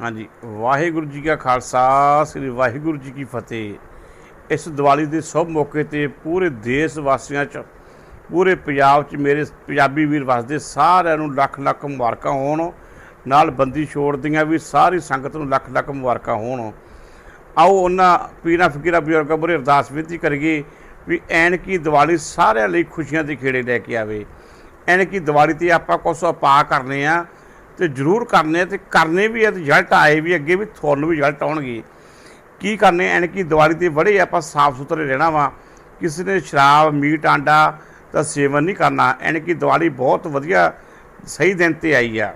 ਹਾਂਜੀ, ਵਾਹਿਗੁਰੂ ਜੀ ਕਾ ਖਾਲਸਾ, ਸ੍ਰੀ ਵਾਹਿਗੁਰੂ ਜੀ ਕੀ ਫਤਿਹ। ਇਸ ਦੀਵਾਲੀ ਦੇ ਸਭ ਮੌਕੇ ਤੇ ਪੂਰੇ ਦੇਸ਼ ਵਾਸੀਆਂ 'ਚ, ਪੂਰੇ ਪੰਜਾਬ 'ਚ ਮੇਰੇ ਪੰਜਾਬੀ ਵੀਰ ਵਸਦੇ ਸਾਰਿਆਂ ਨੂੰ ਲੱਖ ਲੱਖ ਮੁਬਾਰਕਾਂ ਹੋਣ। ਨਾਲ ਬੰਦੀ ਛੋੜ ਦੀਆਂ ਵੀ ਸਾਰੀ ਸੰਗਤ ਨੂੰ ਲੱਖ ਲੱਖ ਮੁਬਾਰਕਾਂ ਹੋਣ। ਆਓ ਉਹਨਾਂ ਪੀਰਾਂ ਫਕੀਰਾਂ ਬਜ਼ੁਰਗਾਂ ਬੁਰੇ ਅਰਦਾਸ ਬੇਨਤੀ ਕਰੀਏ ਵੀ ਐਨਕੀ ਦੀਵਾਲੀ ਸਾਰਿਆਂ ਲਈ ਖੁਸ਼ੀਆਂ ਦੇ ਖੇੜੇ ਲੈ ਕੇ ਆਵੇ। ਐਨਕੀ ਦੀਵਾਲੀ ਤੇ ਆਪਾਂ ਕੁਛ ਉਪਾਅ ਕਰਨੇ ਆ ਤੇ ਜ਼ਰੂਰ ਕਰਨੇ ਆ ਤੇ ਕਰਨੇ ਵੀ ਆ ਤੇ ਰਿਜ਼ਲਟ ਆਏ ਵੀ ਅੱਗੇ ਵੀ ਤੁਹਾਨੂੰ ਵੀ ਰਿਜ਼ਲਟ ਆਉਣਗੇ। ਕੀ ਕਰਨੇ ਐਨਕੀ ਦੀਵਾਲੀ ਤੇ ਬੜੇ ਆਪਾਂ ਸਾਫ਼ ਸੁਥਰੇ ਰਹਿਣਾ ਵਾ। ਕਿਸੇ ਨੇ ਸ਼ਰਾਬ, ਮੀਟ, ਆਂਡਾ ਦਾ ਸੇਵਨ ਨਹੀਂ ਕਰਨਾ। ਐਨਕੀ ਦੀਵਾਲੀ ਬਹੁਤ ਵਧੀਆ ਸਹੀ ਦਿਨ ਤੇ ਆਈ ਆ।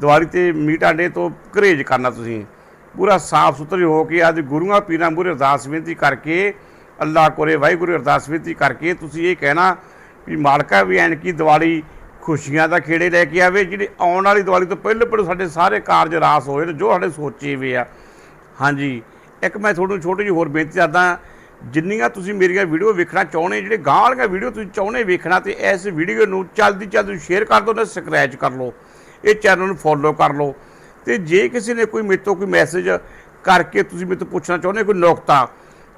ਦੀਵਾਲੀ ਤੇ ਮੀਟ, ਆਂਡੇ ਤੋਂ ਘਰੇਜ ਕਰਨਾ ਤੁਸੀਂ। ਪੂਰਾ ਸਾਫ਼ ਸੁਥਰੇ ਹੋ ਕੇ ਅੱਜ ਗੁਰੂਆਂ, ਪੀਰਾਂ ਮੂਹਰੇ ਅਰਦਾਸ ਬੇਨਤੀ ਕਰਕੇ, ਅੱਲਾਹ ਕੋਲੇ ਵਾਹਿਗੁਰੂ ਅਰਦਾਸ ਬੇਨਤੀ ਕਰਕੇ ਤੁਸੀਂ ਇਹ ਕਹਿਣਾ ਵੀ ਮਾਲਕਾ ਵੀ ਐਨਕੀ ਦੀਵਾਲੀ ਖੁਸ਼ੀਆਂ ਦਾ ਖੇੜੇ ਲੈ ਕੇ ਆਵੇ, ਜਿਹੜੀ ਆਉਣ ਵਾਲੀ ਦੀਵਾਲੀ ਤੋਂ ਪਹਿਲੇ ਪਹਿਲੇ ਸਾਡੇ ਸਾਰੇ ਕਾਰਜ ਰਾਸ ਹੋਏ ਨੇ, ਜੋ ਸਾਡੇ ਸੋਚੇ ਵੇ ਆ। ਹਾਂਜੀ, ਇੱਕ ਮੈਂ ਤੁਹਾਨੂੰ ਛੋਟੀ ਜਿਹੀ ਹੋਰ ਬੇਨਤੀ ਕਰਦਾ, ਜਿੰਨੀਆਂ ਤੁਸੀਂ ਮੇਰੀਆਂ ਵੀਡੀਓ ਵੇਖਣਾ ਚਾਹੁੰਦੇ, ਜਿਹੜੇ ਗਾਂ ਵਾਲੀਆਂ ਵੀਡੀਓ ਤੁਸੀਂ ਚਾਹੁੰਦੇ ਵੇਖਣਾ, ਤੇ ਇਸ ਵੀਡੀਓ ਨੂੰ ਜਲਦੀ ਜਲਦੀ ਸ਼ੇਅਰ ਕਰ ਦਿਓ ਨਾ ਸਕ੍ਰੈਚ ਕਰ ਲਓ। ਇਹ ਚੈਨਲ ਨੂੰ ਫੋਲੋ ਕਰ ਲਓ। ਤੇ ਜੇ ਕਿਸੇ ਨੇ ਕੋਈ ਮੇਰੇ ਤੋਂ ਕੋਈ ਮੈਸੇਜ ਕਰਕੇ ਤੁਸੀਂ ਮੇਰੇ ਤੋਂ ਪੁੱਛਣਾ ਚਾਹੁੰਦੇ, ਕੋਈ ਨੁਕਤਾ,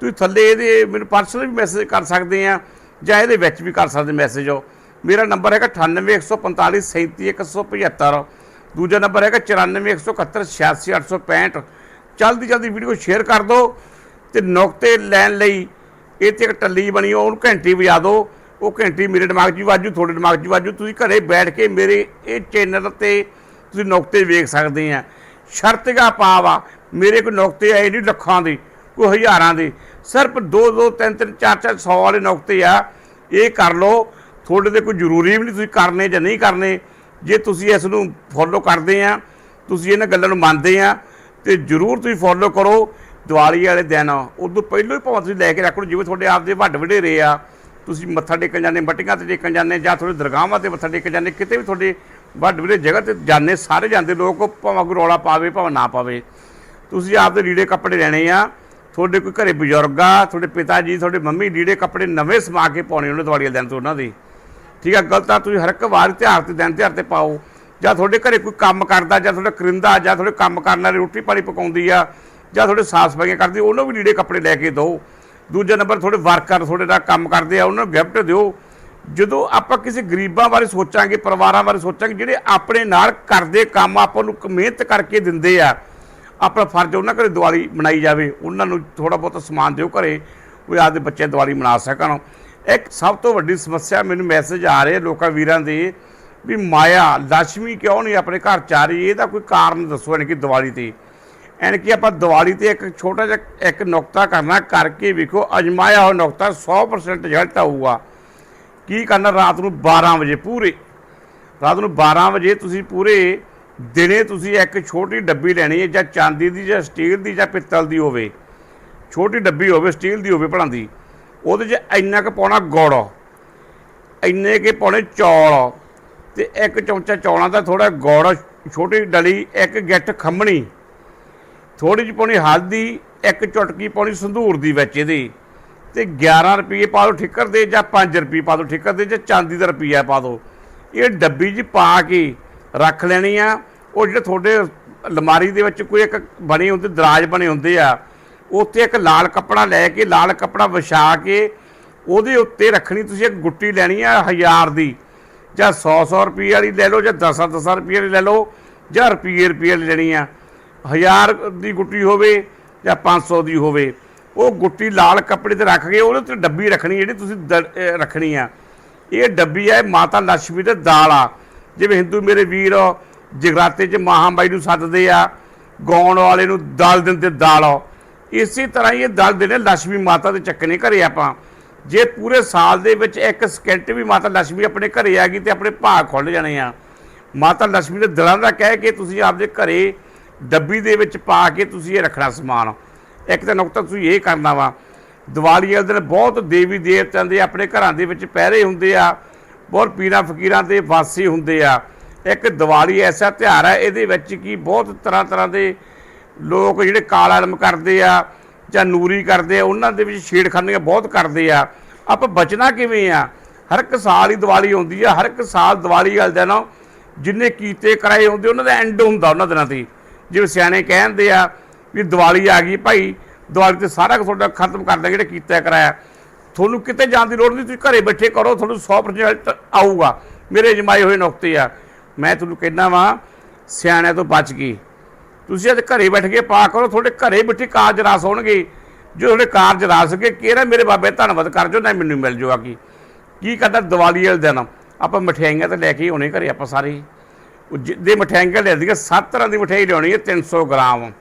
ਤੁਸੀਂ ਥੱਲੇ ਇਹਦੇ ਮੈਨੂੰ ਪਰਸਨਲ ਵੀ ਮੈਸੇਜ ਕਰ ਸਕਦੇ ਆ, ਜਾਂ ਇਹਦੇ ਵਿੱਚ ਵੀ ਕਰ ਸਕਦੇ ਮੈਸੇਜ ਮੇਰਾ ਨੰਬਰ ਹੈਗਾ 9814537175 ਦੂਜਾ ਨੰਬਰ ਹੈਗਾ 9417186865 ਜਲਦੀ ਜਲਦੀ ਵੀਡੀਓ ਸ਼ੇਅਰ ਕਰ ਦਿਓ ਤੇ ਨੁਕਤੇ ਲੈਣ ਲਈ ਇਹ ਤੇ ਇੱਕ ਟੱਲੀ ਬਣੀ ਉਹਨੂੰ ਘੰਟੀ ਵਜਾ ਦਿਓ। ਉਹ ਘੰਟੀ ਮੇਰੇ ਦਿਮਾਗ 'ਚ ਵਾਜੂ ਤੁਹਾਡੇ ਦਿਮਾਗ 'ਚ ਵਾਜੂ ਤੁਸੀਂ ਘਰੇ ਬੈਠ ਕੇ ਮੇਰੇ ਇਹ ਚੈਨਲ ਤੇ ਤੁਸੀਂ ਨੁਕਤੇ ਵੇਖ ਸਕਦੇ ਆ। ਸ਼ਰਤਗਾ ਪਾਵਾ ਮੇਰੇ ਕੋਲ ਨੁਕਤੇ ਆਏ ਨਹੀਂ ਲੱਖਾਂ ਦੇ, ਕੋਈ ਹਜ਼ਾਰਾਂ ਦੇ। ਸਿਰਫ 2 2 3 3 4 4 100 ਵਾਲੇ ਨੁਕਤੇ ਆ। ਇਹ ਕਰ ਲਓ ਤੁਹਾਡੇ ਤੇ ਕੋਈ ਜ਼ਰੂਰੀ ਵੀ ਨਹੀਂ, ਤੁਸੀਂ ਕਰਨੇ ਜਾਂ ਨਹੀਂ ਕਰਨੇ, ਜੇ ਤੁਸੀਂ ਇਸ ਨੂੰ ਫੋਲੋ ਕਰਦੇ ਆ, ਤੁਸੀਂ ਇਹਨਾਂ ਗੱਲਾਂ ਨੂੰ ਮੰਨਦੇ ਆ, ਤੇ ਜ਼ਰੂਰ ਤੁਸੀਂ ਫੋਲੋ ਕਰੋ ਦੀਵਾਲੀ ਵਾਲੇ ਦਿਨ। ਉਦੋਂ ਪਹਿਲਾਂ ਹੀ ਭਾਵੇਂ ਤੁਸੀਂ ਲੈ ਕੇ ਰੱਖ ਲਓ, ਜਿਵੇਂ ਤੁਹਾਡੇ ਆਪ ਦੇ ਵੱਡ ਵਡੇਰੇ ਆ, ਤੁਸੀਂ ਮੱਥਾ ਟੇਕਣ ਜਾਂਦੇ, ਮਟੀਆਂ ਤੇ ਟੇਕਣ ਜਾਂਦੇ, ਜਾਂ ਤੁਹਾਡੇ ਦਰਗਾਹਾਂ ਤੇ ਮੱਥਾ ਟੇਕਣ ਜਾਂਦੇ, ਕਿਤੇ ਵੀ ਤੁਹਾਡੇ ਵੱਡ ਵਡੇ ਜਗ੍ਹਾ ਤੇ ਜਾਂਦੇ, ਸਾਰੇ ਜਾਂਦੇ ਲੋਕ ਭਾਵੇਂ ਕੋਈ ਰੌਲਾ ਪਾਵੇ, ਭਾਵੇਂ ਨਾ ਪਾਵੇ। ਤੁਸੀਂ ਆਪਦੇ ਲੀੜੇ ਕੱਪੜੇ ਲੈਣੇ ਆ, ਤੁਹਾਡੇ ਕੋਈ ਘਰੇ ਬਜ਼ੁਰਗ ਆ, ਤੁਹਾਡੇ ਪਿਤਾ ਜੀ, ਤੁਹਾਡੇ ਮੰਮੀ ਲੀੜੇ ਕੱਪੜੇ ਨਵੇਂ ਸਮਾ ਕੇ ਪਾਉਣੇ ਉਹਨਾਂ ਦੀਵਾਲੀ ਵਾਲੇ ਦਿਨ ਤੋਂ ਉਹਨਾਂ ਦੇ। ਠੀਕ ਆ ਗਲਤ ਆ ਤੁਸੀਂ ਹਰ ਇੱਕ ਵਾਰ ਤਿਉਹਾਰ ਤੇ ਦਿਨ ਤਿਉਹਾਰ ਤੇ ਪਾਓ। ਜਾਂ ਤੁਹਾਡੇ ਘਰੇ ਕੋਈ ਕੰਮ ਕਰਦਾ, ਜਾਂ ਤੁਹਾਡਾ ਕਰਿੰਦਾ, ਜਾਂ ਤੁਹਾਡੇ ਕੰਮ ਕਰਨ ਵਾਲੀ ਰੋਟੀ ਪਾਣੀ ਪਕਾਉਂਦੀ ਆ, ਜਾਂ ਤੁਹਾਡੇ ਸਾਫ਼ ਸਫਾਈਆਂ ਕਰਦੀ, ਉਹਨੂੰ ਵੀ ਲੀੜੇ ਕੱਪੜੇ ਲੈ ਕੇ ਦਿਓ। ਦੂਜੇ ਨੰਬਰ, ਤੁਹਾਡੇ ਵਰਕਰ ਤੁਹਾਡੇ ਨਾਲ ਕੰਮ ਕਰਦੇ ਆ, ਉਹਨਾਂ ਨੂੰ ਗਿਫਟ ਦਿਓ। ਜਦੋਂ ਆਪਾਂ ਕਿਸੇ ਗਰੀਬਾਂ ਬਾਰੇ ਸੋਚਾਂਗੇ, ਪਰਿਵਾਰਾਂ ਬਾਰੇ ਸੋਚਾਂਗੇ, ਜਿਹੜੇ ਆਪਣੇ ਨਾਲ ਕਰਦੇ ਕੰਮ, ਆਪਾਂ ਨੂੰ ਕ- ਮਿਹਨਤ ਕਰਕੇ ਦਿੰਦੇ ਆ, ਆਪਣਾ ਫਰਜ਼ ਉਹਨਾਂ ਘਰੇ ਦੀਵਾਲੀ ਮਨਾਈ ਜਾਵੇ, ਉਹਨਾਂ ਨੂੰ ਥੋੜਾ ਬਹੁਤ ਸਮਾਨ ਦਿਓ ਘਰੇ, ਉਹ ਆਪਦੇ ਬੱਚੇ ਦੀਵਾਲੀ ਮਨਾ ਸਕਣ। ਇੱਕ ਸਭ ਤੋਂ ਵੱਡੀ ਸਮੱਸਿਆ ਮੈਨੂੰ ਮੈਸੇਜ ਆ ਰਹੇ ਲੋਕਾਂ ਵੀਰਾਂ ਦੇ ਵੀ ਮਾਇਆ ਲక్ష్ਮੀ ਕਿਉਂ ਨਹੀਂ ਆਪਣੇ ਘਰ ਚ ਆ ਰਹੀ? ਇਹਦਾ ਕੋਈ ਕਾਰਨ ਦੱਸੋ, ਯਾਨੀ ਕਿ ਦੀਵਾਲੀ ਤੇ। ਐਨ ਕਿ ਆਪਾਂ ਦੀਵਾਲੀ ਤੇ ਇੱਕ ਛੋਟਾ ਜਿਹਾ ਇੱਕ ਨੁਕਤਾ ਕਰਨਾ, ਕਰਕੇ ਵੇਖੋ ਅਜਮਾਇਆ ਹੋਇਆ ਨੁਕਤਾ 100% ਰਿਜ਼ਲਟ ਆਊਗਾ। ਕੀ ਕਰਨਾ? ਰਾਤ ਨੂੰ 12 ਵਜੇ ਪੂਰੇ। ਰਾਤ ਨੂੰ 12 ਵਜੇ ਤੁਸੀਂ ਪੂਰੇ ਦਿਨੇ ਤੁਸੀਂ ਇੱਕ ਛੋਟੀ ਡੱਬੀ ਲੈਣੀ ਹੈ, ਜਾਂ ਚਾਂਦੀ ਦੀ, ਜਾਂ ਸਟੀਲ ਦੀ, ਜਾਂ ਪਿੱਤਲ ਦੀ ਹੋਵੇ। ਛੋਟੀ ਡੱਬੀ ਹੋਵੇ ਸਟੀਲ ਦੀ ਹੋਵੇ ਭਲਾਂ ਦੀ। ਉਹਦੇ 'ਚ ਇੰਨਾ ਕੁ ਪਾਉਣਾ ਗੁੜ, ਇੰਨੇ ਕੇ ਪਾਉਣੇ ਚੌਲ ਤੇ ਇੱਕ ਚਮਚਾ ਚੌਲਾਂ ਦਾ ਥੋੜਾ ਗੁੜ, ਛੋਟੀ ਡਲੀ, ਇੱਕ ਗਿੱਠ ਖੰਮਣੀ ਥੋੜੀ ਜਿਹੀ ਪਾਉਣੀ ਹਲਦੀ, ਇੱਕ ਚੁਟਕੀ ਪਾਉਣੀ ਸੰਧੂਰ ਦੀ ਵਿੱਚ ਇਹਦੇ ਤੇ 11 ਰੁਪਏ ਪਾ ਦਿਓ ਠਿੱਕਰ ਦੇ ਜਾਂ 5 ਰੁਪਏ ਪਾ ਦਿਓ ਠਿੱਕਰ ਦੇ ਜਾਂ ਚਾਂਦੀ ਦਾ ਰੁਪਈਆ ਪਾ ਦਿਓ। ਇਹ ਡੱਬੀ 'ਚ ਪਾ ਕੇ ਰੱਖ ਲੈਣੀ ਆ, ਉਹ ਜਿਹੜੇ ਤੁਹਾਡੇ ਅਲਮਾਰੀ ਦੇ ਵਿੱਚ ਕੋਈ ਇੱਕ ਬਣੇ ਹੁੰਦੇ, ਦਰਾਜ ਬਣੇ ਹੁੰਦੇ ਆ ਉੱਥੇ ਇੱਕ ਲਾਲ ਕੱਪੜਾ ਲੈ ਕੇ, ਲਾਲ ਕੱਪੜਾ ਵਿਛਾ ਕੇ ਉਹਦੇ ਉੱਤੇ ਰੱਖਣੀ, ਤੁਸੀਂ ਇੱਕ ਗੁੱਟੀ ਲੈਣੀ ਆ ਹਜ਼ਾਰ ਦੀ, ਜਾਂ 100 100 ਰੁਪਏ ਵਾਲੀ ਲੈ ਲਓ, ਜਾਂ 10 10 ਰੁਪਏ ਵਾਲੀ ਲੈ ਲਓ, ਜਾਂ ਰੁਪਏ ਰੁਪਏ ਵਾਲੀ ਲੈਣੀ ਆ। ਹਜ਼ਾਰ ਦੀ ਗੁੱਟੀ ਹੋਵੇ ਜਾਂ 500 ਦੀ ਹੋਵੇ, ਉਹ ਗੁੱਟੀ ਲਾਲ ਕੱਪੜੇ ਤੇ ਰੱਖ ਕੇ ਉਹਦੇ ਤੇ ਡੱਬੀ ਰੱਖਣੀ, ਜਿਹੜੀ ਤੁਸੀਂ ਦ- ਰੱਖਣੀ ਆ। ਇਹ ਡੱਬੀ ਆ ਮਾਤਾ ਲక్ష్ਮੀ ਦੇ ਦਾਲ ਆ। ਜਿਵੇਂ ਹਿੰਦੂ ਮੇਰੇ ਵੀਰ ਜਗਰਾਤੇ 'ਚ ਮਹਾਮਾਈ ਨੂੰ ਸੱਦਦੇ ਆ, ਗਾਉਣ ਵਾਲੇ ਨੂੰ ਦਾਲ ਦਿੰਦੇ ਦਾਲ ਆ। ਇਸੇ ਤਰ੍ਹਾਂ ਹੀ ਇਹ ਦਲ ਦੇ ਨੇ ਲక్ష్ਮੀ ਮਾਤਾ ਦੇ ਚੱਕਨੇ ਘਰੇ ਆਪਾਂ। ਜੇ ਪੂਰੇ ਸਾਲ ਦੇ ਵਿੱਚ ਇੱਕ ਸਕਿੰਟ ਵੀ ਮਾਤਾ ਲక్ష్ਮੀ ਆਪਣੇ ਘਰੇ ਆ ਗਈ ਤੇ ਆਪਣੇ ਭਾਗ ਖੁੱਲ ਜਾਣੇ ਆ। ਮਾਤਾ ਲక్ష్ਮੀ ਦੇ ਦਲਾਂ ਦਾ ਕਹਿ ਕੇ ਤੁਸੀਂ ਆਪਦੇ ਘਰੇ ਡੱਬੀ ਦੇ ਵਿੱਚ ਪਾ ਕੇ ਤੁਸੀਂ ਇਹ ਰੱਖਣਾ ਸਮਾਨ। ਇੱਕ ਤਾਂ ਨੁਕਤਾ ਤੁਸੀਂ ਇਹ ਕਰਨਾ ਵਾ, ਦੀਵਾਲੀ ਵਾਲੇ ਦਿਨ ਬਹੁਤ ਦੇਵੀ ਦੇਵਤਿਆਂ ਦੇ ਆਪਣੇ ਘਰਾਂ ਦੇ ਵਿੱਚ ਪਹਿਰੇ ਹੁੰਦੇ ਆ, ਬਹੁਤ ਪੀਰਾਂ ਫਕੀਰਾਂ ਦੇ ਵਾਸੀ ਹੁੰਦੇ ਆ। ਇੱਕ ਦੀਵਾਲੀ ਐਸਾ ਤਿਹਾਰ ਹੈ ਇਹਦੇ ਵਿੱਚ ਕੀ ਬਹੁਤ ਤਰ੍ਹਾਂ ਤਰ੍ਹਾਂ ਦੇ ਲੋਕ ਜਿਹੜੇ ਕਾਲਾ ਇਲਮ ਕਰਦੇ ਆ ਜਾਂ ਨੂਰੀ ਕਰਦੇ ਆ, ਉਹਨਾਂ ਦੇ ਵਿੱਚ ਛੇੜਖਾਨੀਆਂ ਬਹੁਤ ਕਰਦੇ ਆ। ਆਪਾਂ ਬਚਣਾ ਕਿਵੇਂ ਆ? ਹਰ ਇੱਕ ਸਾਲ ਹੀ ਦੀਵਾਲੀ ਆਉਂਦੀ ਆ, ਹਰ ਇੱਕ ਸਾਲ ਦੀਵਾਲੀ ਵਾਲੇ ਦਿਨ ਜਿੰਨੇ ਕੀਤੇ ਕਰਾਏ ਹੁੰਦੇ, ਉਹਨਾਂ ਦਾ ਐਂਡ ਹੁੰਦਾ ਉਹਨਾਂ ਦਿਨਾਂ ਤੇ। ਜਿਵੇਂ ਸਿਆਣੇ ਕਹਿੰਦੇ ਆ ਵੀ ਦੀਵਾਲੀ ਆ ਗਈ, ਭਾਈ ਦੀਵਾਲੀ ਤੇ ਸਾਰਾ ਕੁਝ ਤੁਹਾਡਾ ਖਤਮ ਕਰ ਦਾਂਗੇ ਜਿਹੜਾ ਕੀਤਾ ਕਰਾਇਆ। ਤੁਹਾਨੂੰ ਕਿਤੇ ਜਾਣ ਦੀ ਲੋੜ ਨਹੀਂ, ਤੁਸੀਂ ਘਰੇ ਬੈਠੇ ਕਰੋ, ਤੁਹਾਨੂੰ 100% ਆਊਗਾ। ਮੇਰੇ ਜਮਾਏ ਹੋਏ ਨੁਕਤੇ ਆ। ਮੈਂ ਤੁਹਾਨੂੰ ਕਹਿਣਾ ਵਾਂ, ਸਿਆਣਿਆਂ ਤੋਂ ਬਚ ਗਈ ਤੁਸੀਂ ਅੱਜ ਘਰੇ ਬੈਠ ਕੇ ਪਾ ਕਰੋ, ਤੁਹਾਡੇ ਘਰੇ ਬੈਠੇ ਕਾਰਜ ਰਾਸ ਹੋਣਗੇ ਜੋ ਤੁਹਾਡੇ ਕਾਰਜ ਰਾਸ ਕੇ ਕਿਹੜਾ ਮੇਰੇ ਬਾਬੇ ਧੰਨਵਾਦ ਕਰ ਜੋ, ਨਾ ਮੈਨੂੰ ਮਿਲ ਜਾਊਗਾ ਕੀ। ਕੀ ਕਰਦਾ ਦੀਵਾਲੀ ਵਾਲੇ ਦਿਨ? ਆਪਾਂ ਮਠਿਆਈਆਂ ਤਾਂ ਲੈ ਕੇ ਆਉਣੇ ਘਰੇ, ਆਪਾਂ ਸਾਰੇ ਉਹ ਜਿੱਦੇ ਮਠਿਆਈਆਂ ਲੈ ਸੱਤ ਤਰ੍ਹਾਂ ਦੀ ਮਠਿਆਈ ਲਿਆਉਣੀ ਹੈ 300 ਗ੍ਰਾਮ।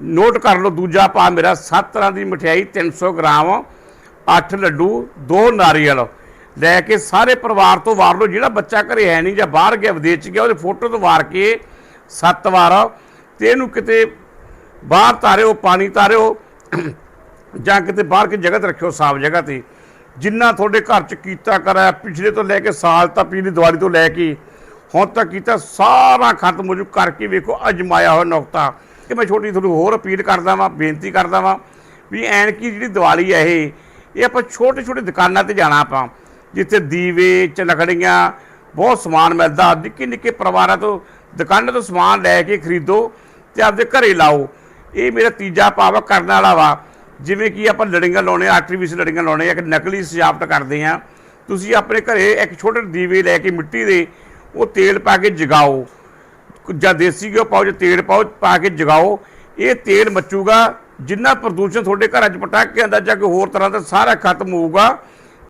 ਨੋਟ ਕਰ ਲਓ, ਦੂਜਾ ਪਾ ਮੇਰਾ, ਸੱਤ ਤਰ੍ਹਾਂ ਦੀ ਮਠਿਆਈ 300 ਗ੍ਰਾਮ। 8 ਲੱਡੂ, ਦੋ ਨਾਰੀਅਲ। ਲੈ ਕੇ ਸਾਰੇ ਪਰਿਵਾਰ ਤੋਂ ਵਾਰ ਲਓ, ਜਿਹੜਾ ਬੱਚਾ ਘਰੇ ਹੈ ਨਹੀਂ ਜਾਂ ਬਾਹਰ ਗਿਆ, ਵਿਦੇਸ਼ ਚ ਗਿਆ, ਉਹਦੇ ਫੋਟੋ ਤੋਂ ਵਾਰ ਕੇ ਸੱਤ ਵਾਰ ਤੇ ਇਹਨੂੰ ਕਿਤੇ ਬਾਹਰ ਤਾਰਿਓ ਪਾਣੀ ਤਾਰਿਓ ਜਾਂ ਕਿਤੇ ਬਾਹਰ ਕੇ ਜਗਤ ਰੱਖਿਓ, ਸਾਫ਼ ਜਗ੍ਹਾ ਤੇ, ਜਿੰਨਾ ਤੁਹਾਡੇ ਘਰ ਚ ਕੀਤਾ ਕਰਾ ਪਿਛਲੇ ਤੋਂ ਲੈ ਕੇ ਸਾਲ ਤਾਂ ਪਿਛਲੀ ਦਿਵਾਲੀ ਤੋਂ ਲੈ ਕੇ, ਹੁਣ ਤੱਕ ਕੀਤਾ, ਸਾਰਾ ਖਤਮ ਹੋ ਜੂ, ਕਰਕੇ ਵੇਖੋ, ਅਜਮਾਇਆ ਹੋਇਆ ਨੁਕਤਾ। ਕਿ ਮੈਂ ਛੋਟੀ ਤੁਹਾਨੂੰ ਹੋਰ ਅਪੀਲ ਕਰਦਾ ਵਾਂ, ਬੇਨਤੀ ਕਰਦਾ ਵਾਂ, ਵੀ ਐਨਕੀ ਜਿਹੜੀ ਦੀਵਾਲੀ ਹੈ ਇਹ ਇਹ ਆਪਾਂ ਛੋਟੇ ਛੋਟੇ ਦੁਕਾਨਾਂ ਤੇ ਜਾਣਾ ਆਪਾਂ, ਜਿੱਥੇ ਦੀਵੇ ਚਲਖੜੀਆਂ ਬਹੁਤ ਸਮਾਨ ਮਿਲਦਾ ਨਿੱਕੇ ਨਿੱਕੇ ਪਰਿਵਾਰਾਂ ਤੋਂ ਦੁਕਾਨਾਂ ਤੋਂ ਸਮਾਨ ਲੈ ਕੇ ਖਰੀਦੋ ਤੇ ਆਪਦੇ ਘਰੇ ਲਾਓ। ਇਹ ਮੇਰਾ ਤੀਜਾ ਭਾਵ ਆ, ਕਰਨ ਵਾਲਾ ਵਾ। ਜਿਵੇਂ ਕਿ ਆਪਾਂ ਲੜੀਆਂ ਲਾਉਣੇ ਆਰਟੀਫੀਸ਼ੀਅਲ ਲੜੀਆਂ ਲਾਉਣੇ ਇੱਕ ਨਕਲੀ ਸਜਾਵਟ ਕਰਦੇ ਆ। ਤੁਸੀਂ ਆਪਣੇ ਘਰੇ ਇੱਕ ਛੋਟੇ ਦੀਵੇ ਲੈ ਕੇ ਮਿੱਟੀ ਦੇ ਉਹ ਤੇਲ ਪਾ ਕੇ ਜਗਾਓ। ਜਾਂ ਦੇਸੀ ਘਿਓ ਪਾਓ, ਜਾਂ ਤੇਲ ਪਾਓ, ਪਾ ਕੇ ਜਗਾਓ। ਇਹ ਤੇਲ ਮੱਚੂਗਾ, ਜਿੰਨਾ ਪ੍ਰਦੂਸ਼ਣ ਤੁਹਾਡੇ ਘਰਾਂ 'ਚ ਪਟਾਕਿਆਂ ਦਾ ਜਾਂ ਕੋਈ ਹੋਰ ਤਰ੍ਹਾਂ ਦਾ ਸਾਰਾ ਖਤਮ ਹੋਊਗਾ।